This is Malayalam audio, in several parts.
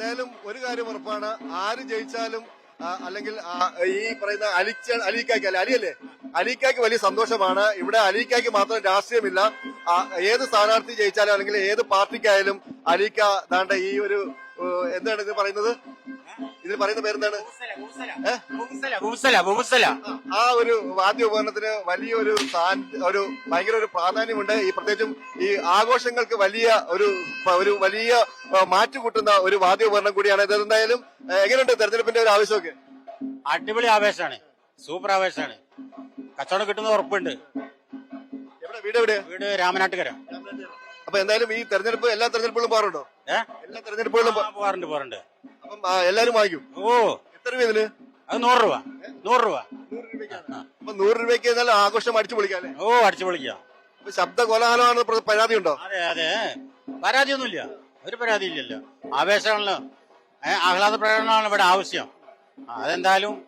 എന്തായാലും ഒരു കാര്യം ഉറപ്പാണ്. ആര് ജയിച്ചാലും അല്ലെങ്കിൽ ഈ പറയുന്ന അലിച്ച അലീക്കായ്ക്ക് അല്ലെ? അലിയല്ലേ അലീക്കായ്ക്ക് വലിയ സന്തോഷമാണ്. ഇവിടെ അലീക്കായ്ക്ക് മാത്രം രാഷ്ട്രീയമില്ല. ഏത് സ്ഥാനാർത്ഥി ജയിച്ചാലും അല്ലെങ്കിൽ ഏത് പാർട്ടിക്കായാലും അലീക്ക ദാണ്ട ഈ ഒരു എന്താണ് ഇത് പറയുന്നത്? ഇതിന് പറയുന്ന പേരെന്താണ്? ആ ഒരു വാദ്യ ഉപകരണത്തിന് വലിയൊരു ഒരു ഭയങ്കര ഒരു പ്രാധാന്യമുണ്ട്. ഈ പ്രത്യേകിച്ചും ഈ ആഘോഷങ്ങൾക്ക് വലിയ ഒരു ഒരു വലിയ മാറ്റുകൂട്ടുന്ന ഒരു വാദ്യ ഉപകരണം കൂടിയാണ് ഇത്. എന്തായാലും എങ്ങനെയുണ്ട് തെരഞ്ഞെടുപ്പിന്റെ ഒരു ആവശ്യമൊക്കെ അടിപൊളി ആവേശമാണ്. സൂപ്പർ ആവേശമാണ്. കച്ചവടം കിട്ടുന്ന ഉറപ്പുണ്ട്. എവിടെ? വീട് എവിടെ? വീട് രാമനാട്ടുകര. അപ്പൊ എന്തായാലും ഈ തെരഞ്ഞെടുപ്പ് എല്ലാ തെരഞ്ഞെടുപ്പുകളും പോകാറുണ്ടോ? എല്ലാ തെരഞ്ഞെടുപ്പുകളും പോകാറുണ്ട് പോവാറുണ്ട് അപ്പം ആ, എല്ലാരും വാങ്ങിക്കും. ഓ. എത്ര രൂപ അത് നൂറ് രൂപ. നൂറ് രൂപ. അപ്പൊ നൂറ് രൂപയ്ക്ക് എന്നാൽ ആഘോഷം അടിച്ചു പൊളിക്കാം അല്ലേ? ഓ അടിച്ചു പൊളിക്കാം. അപ്പൊ ശബ്ദ കോലാഹലമാണ് പ്ര- പരാതി ഉണ്ടോ? അതെ അതെ. പരാതിയൊന്നുമില്ല. ഒരു പരാതി ഇല്ലല്ലോ ആവേശമാണല്ലോ. ഏ, ആഹ്ലാദ പ്രകടനമാണ് ഇവിടെ ആവശ്യം. ആ, അതെന്തായാലും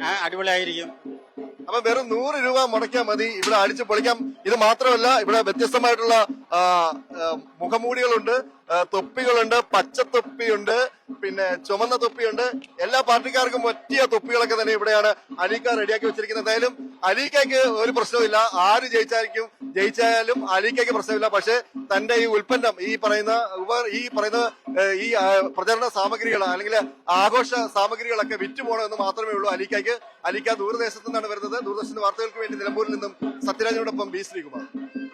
ഏ, അടിപൊളിയായിരിക്കും. അപ്പൊ വെറും നൂറ് രൂപ മുടക്കിയാൽ മതി. ഇവിടെ അടിച്ചു പൊളിക്കാം. ഇത് മാത്രമല്ല ഇവിടെ വ്യത്യസ്തമായിട്ടുള്ള ആ, ആ, മുഖമൂടികളുണ്ട് ആ, തൊപ്പികളുണ്ട് പച്ചത്തൊപ്പിയുണ്ട് പിന്നെ ചുമന്ന തൊപ്പിയുണ്ട്. എല്ലാ പാർട്ടിക്കാർക്കും പറ്റിയ തൊപ്പികളൊക്കെ തന്നെ ഇവിടെയാണ് അലീക്ക റെഡിയാക്കി വെച്ചിരിക്കുന്നത്. എന്തായാലും അലീക്കയ്ക്ക് ഒരു പ്രശ്നവുമില്ല. ആര് ജയിച്ചായിരിക്കും ജയിച്ചാലും അലീക്കയ്ക്ക് പ്രശ്നമില്ല. പക്ഷെ തന്റെ ഈ ഉൽപ്പന്നം ഈ പറയുന്ന ഈ പറയുന്ന ഈ പ്രചരണ സാമഗ്രികൾ അല്ലെങ്കിൽ ആഘോഷ സാമഗ്രികളൊക്കെ വിറ്റുപോകണമെന്ന് മാത്രമേ ഉള്ളൂ അലീക്കയ്ക്ക് അലീക്ക ദൂരദേശത്തു നിന്നാണ് വരുന്നത്. ദൂരദർശന്റെ വാർത്തകൾക്ക് വേണ്ടി നിലമ്പൂരിൽ നിന്നും സത്യരാജനോടൊപ്പം ബി ശ്രീകുമാർ.